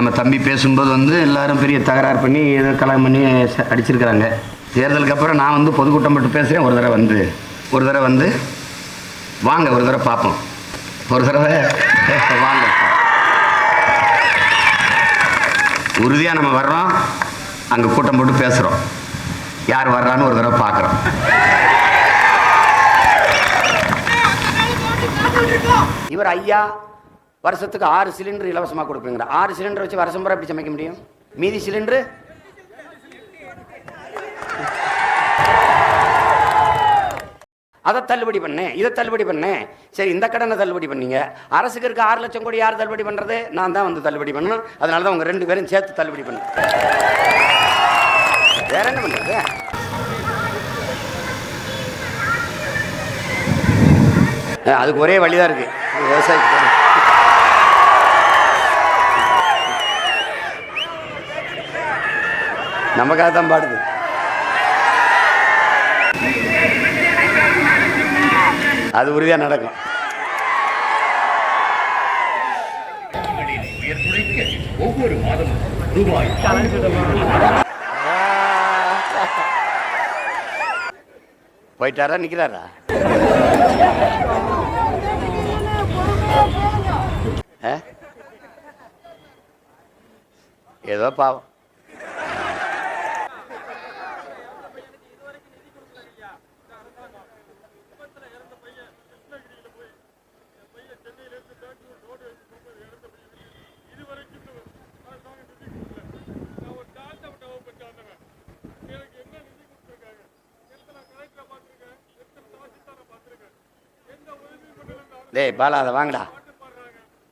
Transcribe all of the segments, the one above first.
நம்ம தம்பி பேசும்போது வந்து எல்லாரும் பெரிய தகராறு பண்ணி ஏதோ கல்யாணம் பண்ணி அடிச்சிருக்கிறாங்க. தேர்தலுக்கு அப்புறம் நான் வந்து பொதுக்கூட்டம் மட்டும் பேசுகிறேன் ஒரு தடவை வந்து ஒரு தடவை வந்து வாங்க ஒரு தடவை பார்ப்போம். ஒரு தடவை வாங்க. உறுதியாக நம்ம வர்றோம். அங்கே கூட்டம் போட்டு பேசுகிறோம் யார் வர்றான்னு ஒரு தடவை பார்க்குறோம். இவர் ஐயா வருஷத்துக்கு ஆறு சிலிண்டர் இலவசமாக கொடுப்பீங்க. ஆறு சிலிண்டர் வச்சு வருஷம் பூரா எப்படி சமைக்க முடியும்? மீதி சிலிண்டர்? அதை தள்ளுபடி பண்ணேன் இதை தள்ளுபடி பண்ணேன் சரி இந்த கடனை தள்ளுபடி பண்ணீங்க. அரசுக்கு இருக்க ஆறு லட்சம் கோடி யார் தள்ளுபடி பண்ணுறது நான் தான் வந்து தள்ளுபடி பண்ணணும். அதனால தான் உங்கள் ரெண்டு பேரும் சேர்த்து தள்ளுபடி பண்ணு. வேற என்ன பண்ணுறது அதுக்கு ஒரே வழிதான் இருக்கு. விவசாயி நமக்காக தான் பாடுது. அது உறுதியாக நடக்கும். ஒவ்வொரு மாதமும் ரூபாய் போயிட்டாரா நிக்கிறாரா? ஆ? ஏதோ பாவம். டேய் பாலா அதை வாங்கடா.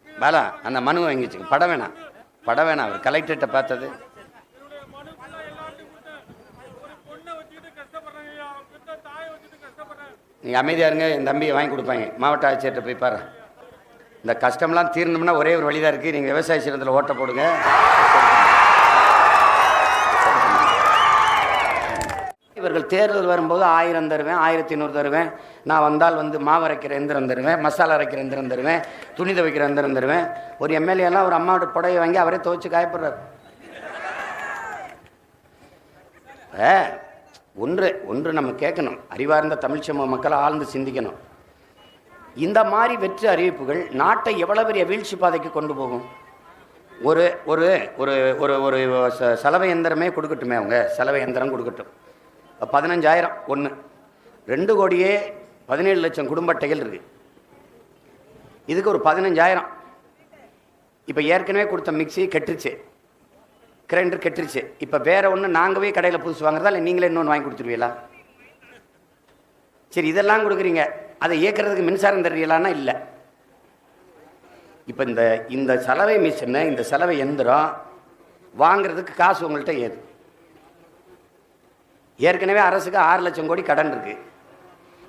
பாலா அந்த மனுவை வாங்கி வச்சுக்க. படம் வேணாம். படம் வேணாம். அவர் கலெக்டர்கிட்ட பார்த்தது. நீங்கள் அமைதியாக இருங்க. என் தம்பியை வாங்கி கொடுப்பாங்க. மாவட்ட ஆட்சியர்கிட்ட போய் பாரு. இந்த கஷ்டம்லாம் தீரணும்னா ஒரே ஒரு வழி தான் இருக்குது நீங்கள் விவசாய சின்னத்தில் ஓட்ட போடுங்க. இவர்கள் தேர்தல் வரும்போது ஆயிரம் தருவேன் ஆயிரத்தி நூறு தருவேன். நான் வந்தால் வந்து மாவு அரைக்கிற எந்திரம் தருவேன் மசாலா அரைக்கிற எந்திரம் தருவேன் துணி துவைக்கிற எந்திரம் தருவேன். ஒரு எம்எல்ஏலாம் ஒரு அம்மாவோட புடவை வாங்கி அவரே துவைச்சு காயப்படுறாரு. ஆ, ஒன்று ஒன்று நம்ம கேட்கணும். அறிவார்ந்த தமிழ் சமூக மக்களை ஆழ்ந்து சிந்திக்கணும். இந்த மாதிரி வெற்றி அறிவிப்புகள் நாட்டை எவ்வளோ பெரிய வீழ்ச்சி பாதைக்கு கொண்டு போகும்? ஒரு ஒரு ஒரு ஒரு ஒரு ச- சலவை எந்திரமே கொடுக்கட்டுமே அவங்க. சலவை எந்திரம் கொடுக்கட்டும். பதினஞ்சாயிரம் ஒன்று ரெண்டு கோடியே பதினேழு லட்சம் குடும்ப அட்டைகள் இருக்கு. இதுக்கு ஒரு பதினஞ்சாயிரம். இப்போ ஏற்கனவே கொடுத்த மிக்ஸி கெட்டுருச்சு. கிரைண்டர் கெட்டுருச்சு. இப்போ வேற ஒன்று நாங்கள் போய் கடையில் புதுசு வாங்குறதா இல்லை நீங்களே இன்னொன்று வாங்கி கொடுத்துருவீங்களா? சரி இதெல்லாம் கொடுக்குறீங்க. அதை இயக்கிறதுக்கு மின்சாரம் தருவீங்களான்னா இல்லை. இப்போ இந்த இந்த சலவை மிஷினு இந்த சலவை எந்திரம் வாங்குறதுக்கு காசு உங்கள்கிட்ட ஏது? ஏற்கனவே அரசுக்கு ஆறு லட்சம் கோடி கடன் இருக்கு.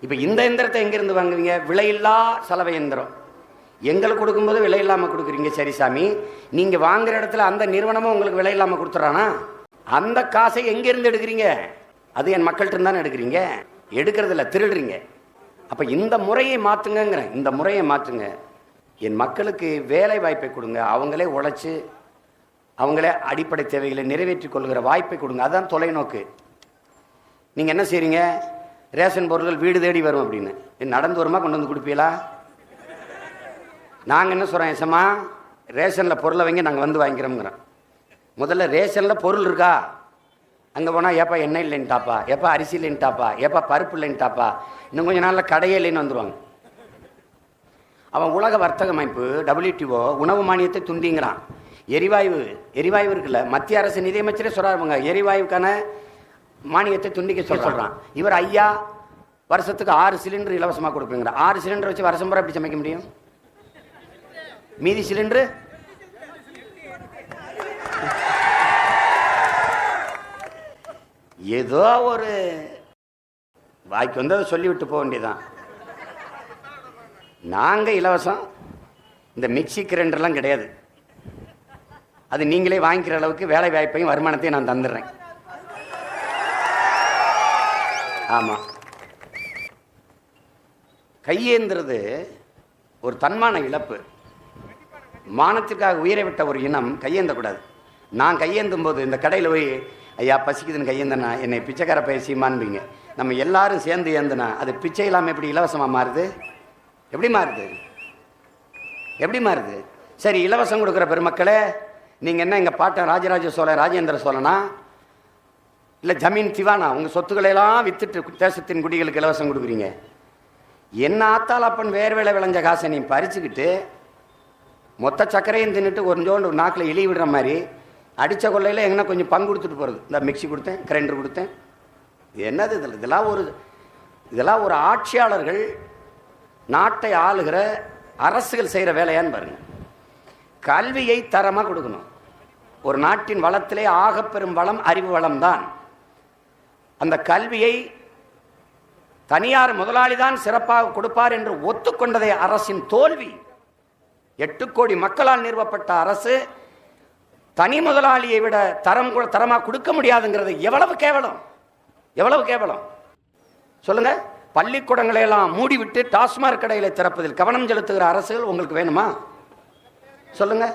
இப்போ இந்த எந்திரத்தை எங்கேருந்து வாங்குவீங்க? விலையில்லா சலவை எந்திரம் எங்களுக்கு கொடுக்கும்போது விலை இல்லாமல் கொடுக்குறீங்க. சரி சாமி நீங்கள் வாங்குற இடத்துல அந்த நிறுவனமும் உங்களுக்கு விலை இல்லாமல் கொடுத்துட்றானா அந்த காசை எங்கேருந்து எடுக்கிறீங்க? அது என் மக்கள்கிட்ட தானே எடுக்கிறீங்க? எடுக்கிறதில்ல திருடுறீங்க. அப்போ இந்த முறையை மாற்றுங்கங்கிறேன் இந்த முறையை மாற்றுங்க என் மக்களுக்கு வேலை வாய்ப்பை கொடுங்க. அவங்களே உழைச்சி அவங்களே அடிப்படை தேவைகளை நிறைவேற்றி கொள்கிற வாய்ப்பை கொடுங்க. அதுதான் தொலைநோக்கு. நீங்கள் என்ன செய்றீங்க? ரேஷன் பொருட்கள் வீடு தேடி வரும் அப்படின்னு. நடந்து வருமா கொண்டு வந்து கொடுப்பீங்களா? நாங்கள் என்ன சொல்கிறோம் ஏசம்மா ரேஷனில் பொருளை வாங்கி நாங்கள் வந்து வாங்கிக்கிறோம்ங்கிறோம். முதல்ல ரேஷனில் பொருள் இருக்கா? அங்கே போனால் ஏப்பா எண்ணெய் இல்லைன்ட்டாப்பா. ஏப்பா அரிசி இல்லைன்ட்டாப்பா. ஏப்பா பருப்பு இல்லைன்ட்டாப்பா. இன்னும் கொஞ்ச நாளில் கடையே இல்லைன்னு வந்துடுவாங்க அவன் உலக வர்த்தக அமைப்பு டபிள்யூடிஓ உணவு மானியத்தை துண்டிங்கிறான். எரிவாயு எரிவாயு இருக்குல்ல மத்திய அரசு நிதியமைச்சரே சொல்றாருங்க எரிவாயுக்கான மானியத்தை துண்டிக்க சொல்ல சொல்றான். இவர் ஐயா வருஷத்துக்கு ஆறு சிலிண்டர் இலவசமாக கொடுப்பீங்க ஆறு சிலிண்டர் வச்சு வருஷம் பூரா எப்படி சமைக்க முடியும்? மீதி சிலிண்டர்? ஏதோ ஒரு வாய்க்கு வந்து அதை சொல்லிவிட்டு போக வேண்டியதான் நாங்கள் இலவசம் இந்த மிக்சி கிரைண்டர்லாம் கிடையாது. அது நீங்களே வாங்கிக்கிற அளவுக்கு வேலை வாய்ப்பையும் வருமானத்தையும் நான் தந்துடுறேன். ஆமாம் கையேந்துறது ஒரு தன்மான இழப்பு. மானத்திற்காக உயிரை விட்ட ஒரு இனம் கையேந்தக்கூடாது. நான் கையேந்தும் போது இந்த கடையில் போய் ஐயா பசிக்குதுன்னு கையேந்தனா? என்னை பிச்சைக்கார பேசியுமான்பீங்க நம்ம எல்லாரும் சேர்ந்து ஏந்துனா அது பிச்சை இல்லாமல் எப்படி இலவசமாக மாறுது? எப்படி மாறுது? எப்படி மாறுது? சரி இலவசம் கொடுக்குற பெருமக்களே நீங்கள் என்ன எங்கள் பாட்டன் ராஜராஜ சோழன் ராஜேந்திர சோழனா? இல்லை ஜமீன் திவானா உங்கள் சொத்துக்களை எல்லாம் வித்துட்டு தேசத்தின் குடிகளுக்கு இலவசம் கொடுக்குறீங்க. என்ன ஆத்தால் அப்பன் வேறு வேலை விளைஞ்ச காசை நீ பறிச்சுக்கிட்டு மொத்த சர்க்கரையும் தின்னுட்டு கொஞ்சோண்டு நாக்கில் இழி விடுற மாதிரி அடித்த கொள்ளையில் எங்கன்னா கொஞ்சம் பங்கு கொடுத்துட்டு போகிறது இந்த மிக்ஸி கொடுத்தேன் கிரைண்டர் கொடுத்தேன். இது என்னது இதில்? இதெல்லாம் ஒரு இதெல்லாம் ஒரு ஆட்சியாளர்கள் நாட்டை ஆளுகிற அரசுகள் செய்கிற வேலையான்னு பாருங்க. கல்வியை தரமாக கொடுக்கணும். ஒரு நாட்டின் வளத்திலே ஆகப்பெரும் வளம் அறிவு வளம் தான் அந்த கல்வியை தனியார் முதலாளி தான் சிறப்பாக கொடுப்பார் என்று ஒத்துக்கொண்டதே அரசின் தோல்வி. எட்டு கோடி மக்களால் நிறுவப்பட்ட அரசு தனி முதலாளியை விட தரம் தரமாக கொடுக்க முடியாதுங்கிறது எவ்வளவு கேவலம்? எவ்வளவு கேவலம்? சொல்லுங்க. பள்ளிக்கூடங்களை எல்லாம் மூடிவிட்டு டாஸ்மாக் கடைகளை திறப்பதில் கவனம் செலுத்துகிற அரசுகள் உங்களுக்கு வேணுமா? சொல்லுங்கள்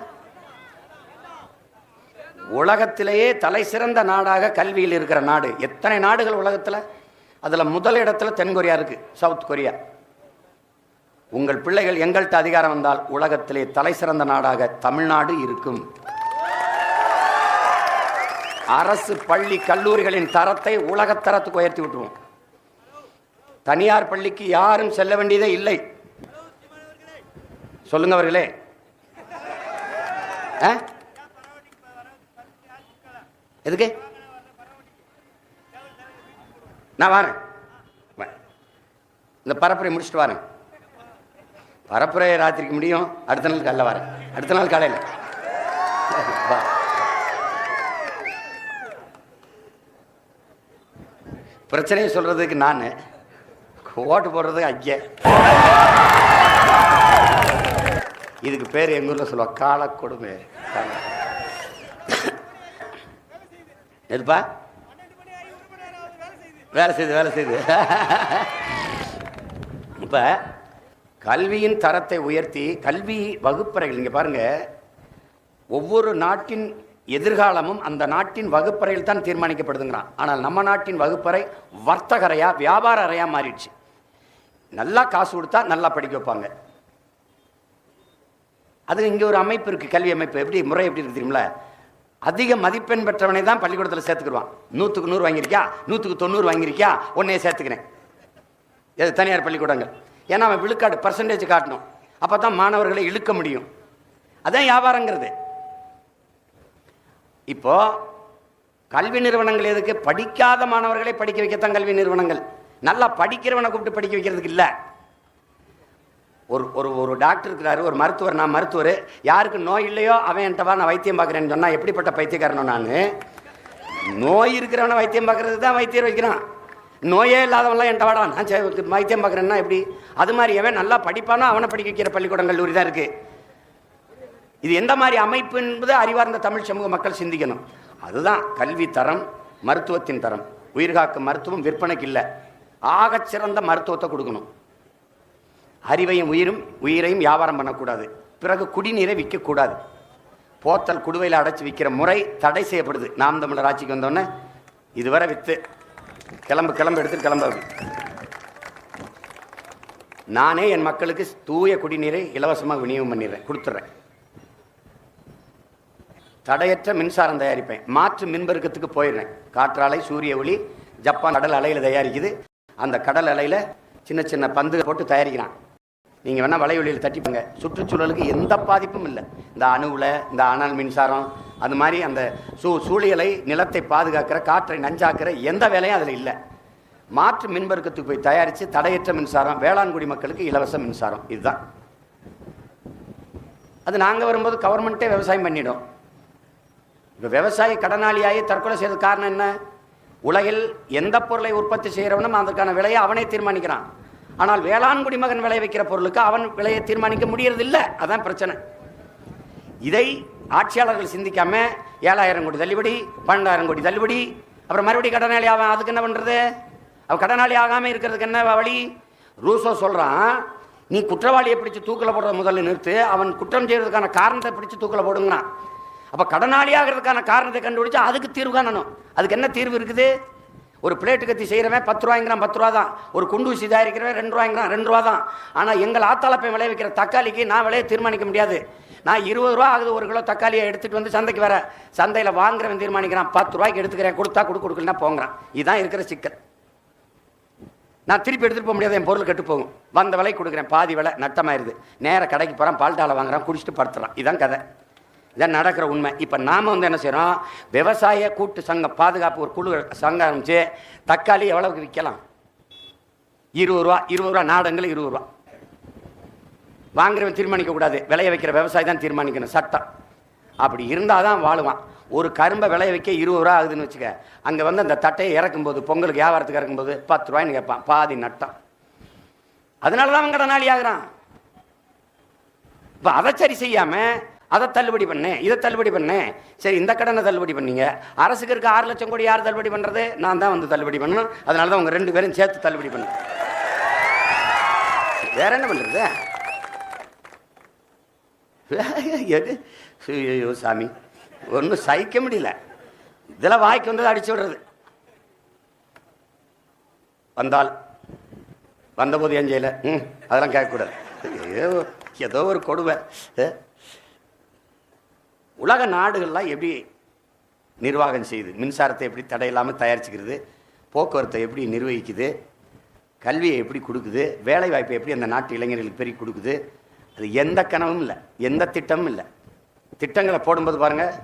உலகத்திலேயே தலை சிறந்த நாடாக கல்வியில் இருக்கிற நாடு. எத்தனை நாடுகள் உலகத்தில்? அதில் முதல் இடத்துல தென்கொரியா இருக்கு சவுத் கொரியா. உங்கள் பிள்ளைகள் எங்கள்கிட்ட அதிகாரம் வந்தால் உலகத்திலே தலை சிறந்த நாடாக தமிழ்நாடு இருக்கும். அரசு பள்ளி கல்லூரிகளின் தரத்தை உலகத்தரத்துக்கு உயர்த்தி விட்டுருவோம். தனியார் பள்ளிக்கு யாரும் செல்ல வேண்டியதே இல்லை. சொல்லுங்க அவர்களே. ஆ? எதுக்கு? நான் வரேன். இந்த பரப்புரை முடிச்சுட்டு வரேன். பரப்புரை ராத்திரிக்கு முடியும். அடுத்த நாள் காலைல வரேன். அடுத்த நாள் காலையில் பிரச்சனையை சொல்றதுக்கு நான். ஓட்டு போடுறதுக்கு ஐயா இதுக்கு பேர் எங்கள் ஊரில் சொல்லுவா காலக்கொடுமை. எதுப்பா வேலை செய்யுது வேலை செய்யுது இப்போ கல்வியின் தரத்தை உயர்த்தி கல்வி வகுப்பறைகள் இங்கே பாருங்கள் ஒவ்வொரு நாட்டின் எதிர்காலமும் அந்த நாட்டின் வகுப்பறையில் தான் தீர்மானிக்கப்படுதுங்கிறான். ஆனால் நம்ம நாட்டின் வகுப்பறை வர்த்தகரையாக வியாபார அறையாக மாறிடுச்சு. நல்லா காசு கொடுத்தா நல்லா படிக்க வைப்பாங்க. அது இங்கே ஒரு அமைப்பு இருக்குது கல்வி அமைப்பு. எப்படி முறை எப்படி இருக்கு தெரியுமில அதிக மதிப்பெண் பெற்றவனை தான் பள்ளிக்கூடத்தில் சேர்த்துக்கிடுவான். நூற்றுக்கு நூறு வாங்கியிருக்கியா? நூற்றுக்கு தொண்ணூறு வாங்கியிருக்கியா? உன்னையே சேர்த்துக்கிறேன். எது தனியார் பள்ளிக்கூடங்கள். ஏன்னா அவன் விழுக்காடு பர்சன்டேஜ் காட்டணும். அப்போ தான் மாணவர்களை இழுக்க முடியும். அதான் வியாபாரங்கிறது. இப்போ கல்வி நிறுவனங்கள் எதுக்கு? படிக்காத மாணவர்களை படிக்க வைக்கத்தான் கல்வி நிறுவனங்கள். நல்லா படிக்கிறவனை கூப்பிட்டு படிக்க வைக்கிறதுக்கு இல்லை. ஒரு ஒரு ஒரு டாக்டர் இருக்கிறாரு ஒரு மருத்துவர் நான் மருத்துவர். யாருக்கு நோய் இல்லையோ அவன் என்கிட்ட வா நான் வைத்தியம் பார்க்குறேன்னு சொன்னால் எப்படிப்பட்ட பைத்தியக்காரனோ நான்? நோய் இருக்கிறவனை வைத்தியம் பார்க்குறது தான் வைத்தியர் வைக்கிறான். நோயே இல்லாதவன்லாம் என்கிட்ட வாடா நான் வைத்தியம் பார்க்குறேன்னா எப்படி? அது மாதிரி எவன் நல்லா படிப்பானோ அவனை படிக்க வைக்கிற பள்ளிக்கூடம் கல்லூரி தான் இருக்குது இது எந்த மாதிரி அமைப்பு என்பது அறிவார்ந்த தமிழ் சமூக மக்கள் சிந்திக்கணும். அதுதான் கல்வி தரம் மருத்துவத்தின் தரம். உயிர்காக்கும் மருத்துவம் விற்பனைக்கு இல்லை. ஆகச்சிறந்த மருத்துவத்தை கொடுக்கணும். அறிவையும் உயிரும் உயிரையும் வியாபாரம் பண்ணக்கூடாது. பிறகு குடிநீரை விற்கக்கூடாது. போத்தல் குடுவையில் அடைச்சி விற்கிற முறை தடை செய்யப்படுது. நாம் தமிழர் ஆட்சிக்கு வந்தோடனே இதுவரை விற்று கிளம்பு கிளம்பு எடுத்து கிளம்ப நானே என் மக்களுக்கு தூய குடிநீரை இலவசமாக விநியோகம் பண்ணிடுறேன் கொடுத்துட்றேன். தடையற்ற மின்சாரம் தயாரிப்பேன். மாற்று மின்பெருக்கத்துக்கு போயிடுறேன். காற்றாலை சூரிய ஒளி ஜப்பான் கடல் அலையில் தயாரிக்குது. அந்த கடல் அலையில் சின்ன சின்ன பந்து போட்டு தயாரிக்கிறான். நீங்கள் வேணால் வலைவெளியில் தட்டிப்பாங்க. சுற்றுச்சூழலுக்கு எந்த பாதிப்பும் இல்லை. இந்த அணுவில் இந்த அனல் மின்சாரம் அது மாதிரி அந்த சூ சூழியலை நிலத்தை பாதுகாக்கிற காற்றை நஞ்சாக்கிற எந்த வேலையும் அதில் இல்லை. மாற்று மின்பெருக்கத்துக்கு போய் தயாரித்து தடையற்ற மின்சாரம் வேளாண்குடி மக்களுக்கு இலவச மின்சாரம். இதுதான். அது நாங்கள் வரும்போது கவர்மெண்ட்டே விவசாயம் பண்ணிடும். இப்போ விவசாயி கடனாளியாகி தற்கொலை செய்த காரணம் என்ன? உலகில் எந்த பொருளை உற்பத்தி செய்கிறவனும் அதற்கான விலையை அவனே தீர்மானிக்கிறான். ஆனால் வேளாண் குடிமகன் விளைய வைக்கிற பொருளுக்கு அவன் விலையை தீர்மானிக்க முடியறதில்லை. அதான் பிரச்சனை. இதை ஆட்சியாளர்கள் சிந்திக்காம ஏழாயிரம் கோடி தள்ளுபடி பன்னெண்டாயிரம் கோடி தள்ளுபடி அப்புறம் மறுபடியும் கடனாளி ஆகும் அதுக்கு என்ன பண்ணுறது அவன் கடனாளி ஆகாமல் இருக்கிறதுக்கு என்ன வழி? ரூசோ சொல்கிறான் நீ குற்றவாளியை பிடிச்சு தூக்கில் போடுறத முதல்ல நிறுத்து அவன் குற்றம் செய்யறதுக்கான காரணத்தை பிடிச்சு தூக்கில் போடுங்கண்ணா அப்போ கடனாளியாகிறதுக்கான காரணத்தை கண்டுபிடிச்சா அதுக்கு தீர்வு காணணும். அதுக்கு என்ன தீர்வு இருக்குது? ஒரு பிளேட்டு கத்தி செய்கிறவன் பத்து ரூபாய்ங்கிறான் பத்து ரூபா தான் ஒரு குண்டு ஊசி தயாரிக்கிறவன் ரெண்டு ரூபாய்ங்கிறான் ரெண்டு ரூபா தான் ஆனால் எங்கள் ஆத்தாளப்பை விளைவிக்கிற தக்காளிக்கு நான் விலையை தீர்மானிக்க முடியாது. நான் இருபது ரூபா ஆகுது ஒரு கிலோ தக்காளியை எடுத்துகிட்டு வந்து சந்தைக்கு வர. சந்தையில் வாங்குறவன் தீர்மானிக்கிறான் பத்து ரூபாய்க்கு எடுத்துக்கிறேன் கொடுத்தா கொடு கொடுக்கலன்னா போங்கிறான். இதுதான் இருக்கிற சிக்கல். நான் திருப்பி எடுத்துகிட்டு போக முடியாது என் பொருள் கெட்டு போகும். வந்த விலை கொடுக்குறேன் பாதி விலை நட்டமாயிருது. நேராக கடைக்கு போகிறான் பால்டால வாங்குறான் குடிச்சிட்டு படுத்துறான். இதுதான் கதை. இதான் நடக்கிற உண்மை. இப்போ நாம் வந்து என்ன செய்கிறோம் விவசாய கூட்டு சங்கம் பாதுகாப்பு ஒரு குழு சங்கம் ஆரம்பிச்சு தக்காளி எவ்வளவுக்கு விற்கலாம்? இருபது ரூபா இருபது ரூபா நாடங்கள் இருபது ரூபா. வாங்குறவன் தீர்மானிக்கக்கூடாது விளைய வைக்கிற விவசாயி தான் தீர்மானிக்கணும் சட்டம். அப்படி இருந்தால் தான் வாழுவான். ஒரு கரும்பை விளைய வைக்க இருபது ரூபா ஆகுதுன்னு வச்சுக்க அங்கே வந்து அந்த தட்டையை இறக்கும்போது பொங்கலுக்கு வியாபாரத்துக்கு இறக்கும்போது பத்து ரூபாய்ன்னு கேட்பான். பாதி நட்டம். அதனால தான் அவன் கடனாளி ஆகுறான் இப்போ அதை சரி செய்யாமல் அதை தள்ளுபடி பண்ணேன் இதை தள்ளுபடி பண்ணேன் சரி இந்த கடனை தள்ளுபடி பண்ணீங்க. அரசுக்கு இருக்க ஆறு லட்சம் கோடி யார் தள்ளுபடி பண்ணுறது நான் தான் வந்து தள்ளுபடி பண்ணணும். அதனால தான் உங்கள் ரெண்டு பேரும் சேர்த்து தள்ளுபடி பண்ணு. வேற என்ன பண்ணுறது எது? ஐயோ சாமி. ஒன்றும் சகிக்க முடியல. இதில் வாய்க்கு வந்தது அடிச்சு விடுறது. வந்தால் வந்தபோது ஏன் செய்யல ம் அதெல்லாம் கேட்கக்கூடாது. ஏதோ ஏதோ ஒரு கொடுமை. ஏ? உலக நாடுகள்லாம் எப்படி நிர்வாகம் செய்யுது? மின்சாரத்தை எப்படி தடையில்லாமல் தயாரிச்சுக்கிறது? போக்குவரத்தை எப்படி நிர்வகிக்குது? கல்வியை எப்படி கொடுக்குது? வேலை வாய்ப்பை எப்படி அந்த நாட்டு இளைஞர்களுக்கு பெருகி கொடுக்குது? அது எந்த கனவும் இல்லை. எந்த திட்டமும் இல்லை. திட்டங்களை போடும்போது பாருங்கள்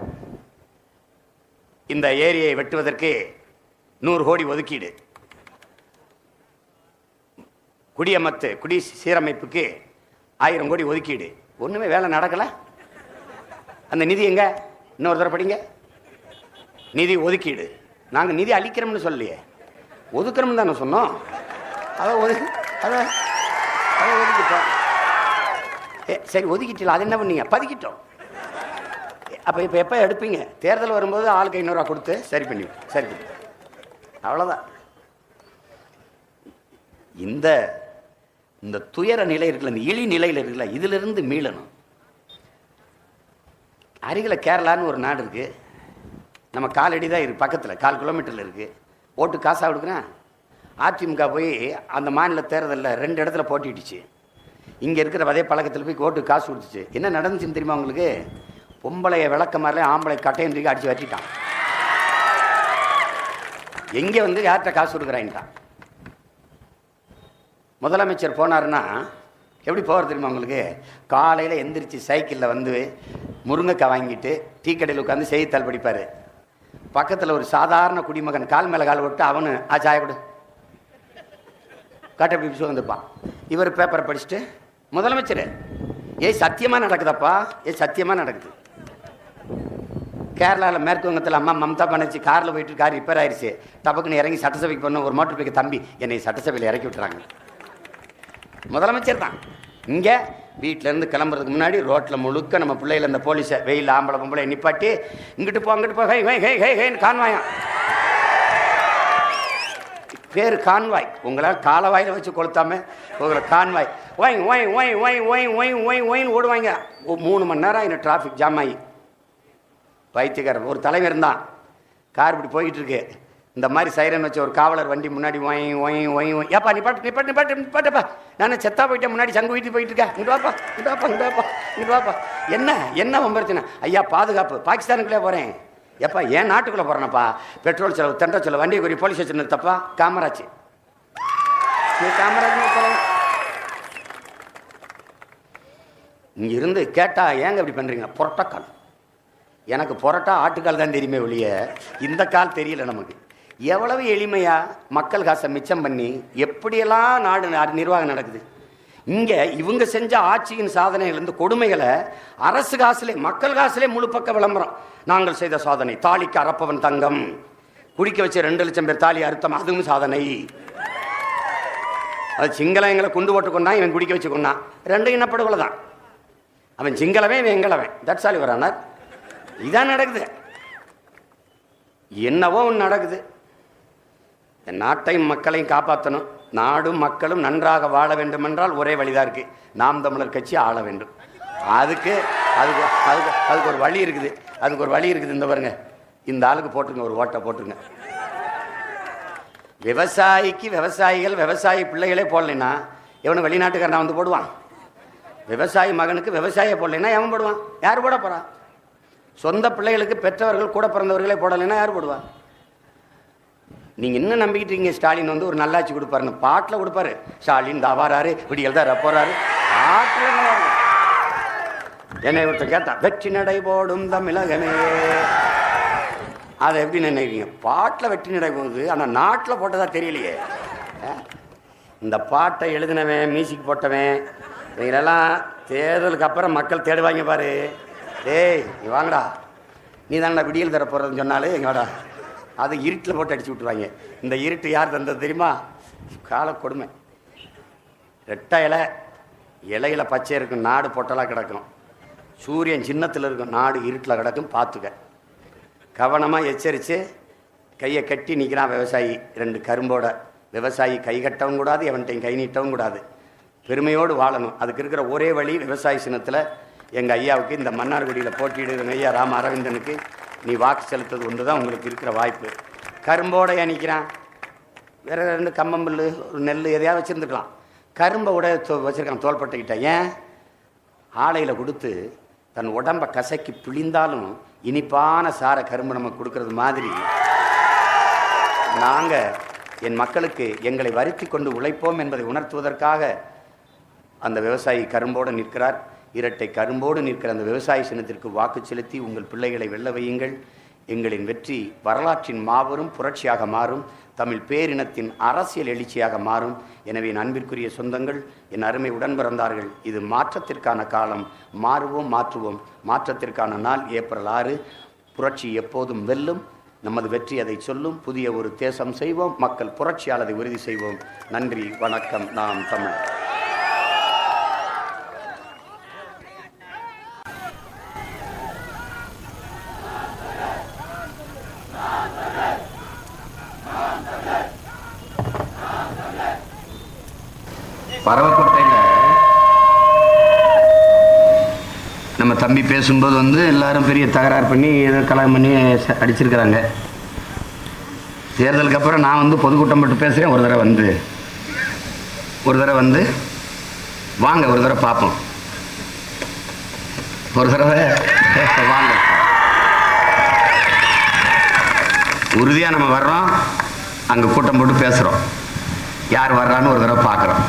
இந்த ஏரியை வெட்டுவதற்கு நூறு கோடி ஒதுக்கீடு. குடியமத்து குடி சீரமைப்புக்கு ஆயிரம் கோடி ஒதுக்கீடு. ஒன்றுமே வேலை நடக்கலை. அந்த நிதி எங்க? இன்னொரு தடவை படிங்க. நிதி ஒதுக்கீடு. நாங்கள் நிதி அழிக்கிறோம்னு சொல்லலையே. ஒதுக்குறோம்னு தானே சொன்னோம். அதை ஒதுக்கி அதை அதை ஒதுக்கிட்டோம். ஏ சரி ஒதுக்கிட்டீங்களா? அது என்ன பண்ணீங்க? பதுக்கிட்டோம். அப்போ இப்போ எப்போ எடுப்பீங்க? தேர்தல் வரும்போது ஆளுக்கு ஐநூறுரூவா கொடுத்து சரி பண்ணி சரி பண்ணி. அவ்வளோதான் இந்த இந்த துயர நிலை இருக்குல்ல இந்த இழி நிலையில் இருக்குல்ல இதிலிருந்து மீளணும். அருகில் கேரளான்னு ஒரு நாடு இருக்குது நம்ம காலடி தான் இருக்குது பக்கத்தில் கால் கிலோமீட்டரில் இருக்குது ஓட்டு காசாக கொடுக்குறேன் அதிமுக போய் அந்த மாநில தேர்தலில் ரெண்டு இடத்துல போட்டிடுச்சு இங்கே இருக்கிற அதே பழக்கத்தில் போய் ஓட்டு காசு கொடுத்துச்சு. என்ன நடந்துச்சுன்னு தெரியுமா உங்களுக்கு? பொம்பளைய விளக்க மாதிரிலே ஆம்பளை கட்டையும் தூக்கி அடித்து வச்சிட்டான் எங்கே வந்து யார்கிட்ட காசு கொடுக்குறான்ட்டான் முதலமைச்சர் போனாருன்னா எப்படி போகிறது தெரியுமா உங்களுக்கு? காலையில் எந்திரிச்சு சைக்கிளில் வந்து முருங்கைக்காய் வாங்கிட்டு டீ கடையில் உட்காந்து செய்தித்தாள் படிப்பார். பக்கத்தில் ஒரு சாதாரண குடிமகன் கால் மேலே கால் விட்டு அவனு ஆ சாய கொடு. காட்ட பிடிச்சி வந்துப்பான். இவர் பேப்பரை படிச்சுட்டு முதலமைச்சர் ஏய் சத்தியமாக நடக்குதப்பா? ஏய் சத்தியமாக நடக்குது. கேரளாவில் மேற்கு வங்கத்தில் அம்மா மம்தா பானர்ஜி காரில் போயிட்டு கார் ரிப்பேர் ஆயிடுச்சு டபக்குன்னு இறங்கி சட்டசபைக்கு போன ஒரு மோட்டர் பைக்கு தம்பி என்னை சட்டசபையில் இறக்கி விட்டுறாங்க. முதலமைச்சர் தான். இங்கே வீட்டிலேருந்து கிளம்புறதுக்கு முன்னாடி ரோட்டில் முழுக்க நம்ம பிள்ளைகள் அந்த போலீஸை வெயில் ஆம்பளை பொம்பளை நிப்பாட்டி இங்கிட்டு போ அங்கிட்டு போ ஹை ஹை ஹை ஹை ஹைன்னு கான்வாயாம் பேர் கான்வாய். உங்களால் காலவாயில் வச்சு கொளுத்தாம உங்களை கான்வாய். ஒய் ஒய் ஒய் ஒய் ஒய் ஒய் ஒய் ஒய்னு ஓடுவாங்க. மூணு மணி நேரம் ஆயிடும் டிராஃபிக் ஜாம் ஆகி. பைத்தியக்காரர் ஒரு தலைவர் இருந்தான். கார் இப்படி போய்கிட்டு இருக்கு. இந்த மாதிரி சைரன் வச்ச ஒரு காவலர் வண்டி முன்னாடி ஒய் ஒய் ஒய் ஒய். ஏப்பா நிப்பாட்டு நிப்பாட்டு நிப்பாட்டு பாட்டப்பா நான் செத்தா போயிட்டேன் முன்னாடி சங்கு வீட்டு போயிட்டு இருக்கேன். இங்கே வாப்பா இங்கே வாப்பா இங்கே வாப்பா இங்கே வாப்பா. என்ன என்ன வம்பரத்தினா ஐயா பாதுகாப்பு. பாகிஸ்தானுக்குள்ளே போகிறேன் ஏப்பா ஏன் நாட்டுக்குள்ளே போகிறேனப்பா பெட்ரோல் செலவு தென்ற செலவு வண்டியை குறி போலீஸ் ஸ்டேஷன் தப்பா? காமராஜ். நீ காமராஜ் நிறுத்தலாம் இருந்து கேட்டால் ஏங்க இப்படி பண்ணுறீங்க புரட்டக்கால். எனக்கு புரட்டா ஆட்டுக்கால் தான் தெரியுமே ஒழிய இந்த கால் தெரியல நமக்கு. எவ்வளவு எளிமையாக மக்கள் காசை மிச்சம் பண்ணி எப்படியெல்லாம் நாடு நிர்வாகம் நடக்குது? இங்கே இவங்க செஞ்ச ஆட்சியின் சாதனைகள் இருந்து கொடுமைகளை அரசு காசுலே மக்கள் காசுலே முழு பக்க விளம்பரம். நாங்கள் செய்த சாதனை தாலிக்கு அறப்பவன் தங்கம். குடிக்க வச்ச ரெண்டு லட்சம் பேர் தாலி அறுத்தம் அதுவும் சாதனை. அது சிங்களங்களை குண்டு போட்டு கொண்டான் இவன் குடிக்க வச்சு கொண்டான். ரெண்டும் இனப்படுகொலை தான். அவன் சிங்களவன் இவன் எங்களவன் தட்ஸ் ஆல் வரானார் இதான் நடக்குது. என்னவோ ஒன்று நடக்குது. நாட்டையும் மக்களையும் காப்பாற்றணும். நாடும் மக்களும் நன்றாக வாழ வேண்டும் என்றால் ஒரே வழிதான் இருக்கு. நாம் தமிழர் கட்சி ஆள வேண்டும். அதுக்கு அதுக்கு அதுக்கு அதுக்கு ஒரு வழி இருக்குது. அதுக்கு ஒரு வழி இருக்குது. இந்த பாருங்க. இந்த ஆளுக்கு போட்டுருங்க. ஒரு ஓட்டை போட்டுருங்க. விவசாயிக்கு விவசாயிகள் விவசாயி பிள்ளைகளே போடலைன்னா எவனை வெளிநாட்டுக்காரனா வந்து போடுவான்? விவசாயி மகனுக்கு விவசாயியை போடலைன்னா எவன் போடுவான்? யார் போட போகிறான் சொந்த பிள்ளைகளுக்கு பெற்றவர்கள் கூட பிறந்தவர்களே போடலைன்னா யார் போடுவான் நீங்கள் இன்னும் நம்பிக்கிட்டு இருக்கீங்க ஸ்டாலின் வந்து ஒரு நல்லாட்சி கொடுப்பாருன்னு பாட்டில் கொடுப்பாரு. ஸ்டாலின் தவாராரு விடியல் தான் போறாரு. பாட்டில் என்னை ஒருத்தர் கேட்டான் வெற்றி நடை போடும் தமிழகமே. அதை எப்படி நினைக்கிறீங்க? பாட்டில் வெற்றி நடை போகுது. ஆனால் நாட்டில் போட்டதா தெரியலையே. இந்த பாட்டை எழுதினவன் மியூசிக் போட்டவன் இவங்களெல்லாம் தேர்தலுக்கு அப்புறம் மக்கள் தேடுவாங்க பாரு. டேய் நீ வாங்கடா. நீ தானடா விடியல் தர போகிறதுன்னு சொன்னாலே எங்கடா அதை இருட்டில் போட்டு அடிச்சு விட்டுருவாங்க. இந்த இருட்டு யார் தந்தது தெரியுமா? கால கொடுமை. ரெட்டை இலை இலையில பச்சை இருக்கும் நாடு பொட்டலாக கிடக்கும். சூரியன் சின்னத்தில் இருக்கும் நாடு இருட்டில் கிடக்கும் பார்த்துக்க. கவனமாக எச்சரித்து கையை கட்டி நிற்கிறான் விவசாயி. ரெண்டு கரும்போட. விவசாயி கை கட்டவும் கூடாது எவன்கிட்டையும் கை நீட்டவும் கூடாது. பெருமையோடு வாழணும். அதுக்கு இருக்கிற ஒரே வழி விவசாய சின்னத்தில் எங்கள் ஐயாவுக்கு இந்த மன்னார்குடியில் போட்டியிடுகிற ஐயா ராம அரவிந்தனுக்கு நீ வாக்கு செலுத்துறது ஒன்று தான் உங்களுக்கு இருக்கிற வாய்ப்பு. கரும்போட நிற்கிறான் வேற ரெண்டு கம்பம்புல் ஒரு நெல் எதையாவது வச்சுருந்துக்கலாம். கரும்பை உடைய வச்சுருக்கான் தோள்பட்டுக்கிட்ட. ஏன்? ஆலையில் கொடுத்து தன் உடம்பை கசக்கி பிழிந்தாலும் இனிப்பான சார கரும்பு நமக்கு கொடுக்கறது மாதிரி நாங்கள் என் மக்களுக்கு எங்களை வருத்தி கொண்டு உழைப்போம் என்பதை உணர்த்துவதற்காக அந்த விவசாயி கரும்போடு நிற்கிறார். இரட்டை கரும்போடு நிற்கிற அந்த விவசாய சின்னத்திற்கு வாக்கு செலுத்தி உங்கள் பிள்ளைகளை வெல்ல வையுங்கள். எங்களின் வெற்றி வரலாற்றின் மாபெரும் புரட்சியாக மாறும். தமிழ் பேரினத்தின் அரசியல் எழுச்சியாக மாறும். எனவே என் அன்பிற்குரிய சொந்தங்கள் என் அருமை உடன் பிறந்தார்கள் இது மாற்றத்திற்கான காலம். மாறுவோம் மாற்றுவோம். மாற்றத்திற்கான நாள் ஏப்ரல் ஆறு. புரட்சி எப்போதும் வெல்லும். நமது வெற்றி அதை சொல்லும். புதிய ஒரு தேசம் செய்வோம். மக்கள் புரட்சியால் அதை உறுதி செய்வோம். நன்றி வணக்கம். நாம் தமிழ் பறவைக்கோட்டையில் நம்ம தம்பி பேசும்போது வந்து எல்லாரும் பெரிய தகராறு பண்ணி ஏதோ கலகம் பண்ணி அடிச்சிருக்கிறாங்க. தேர்தலுக்கு அப்புறம் நான் வந்து பொதுக்கூட்டம் மட்டும் பேசுகிறேன் ஒரு தடவை வந்து. ஒரு தடவை வந்து. வாங்க ஒரு தடவை பார்ப்போம். ஒரு தடவை வாங்க. உறுதியாக நம்ம வர்றோம். அங்கே கூட்டம் போட்டு பேசுகிறோம் யார் வர்றான்னு ஒரு தடவை பார்க்குறோம்.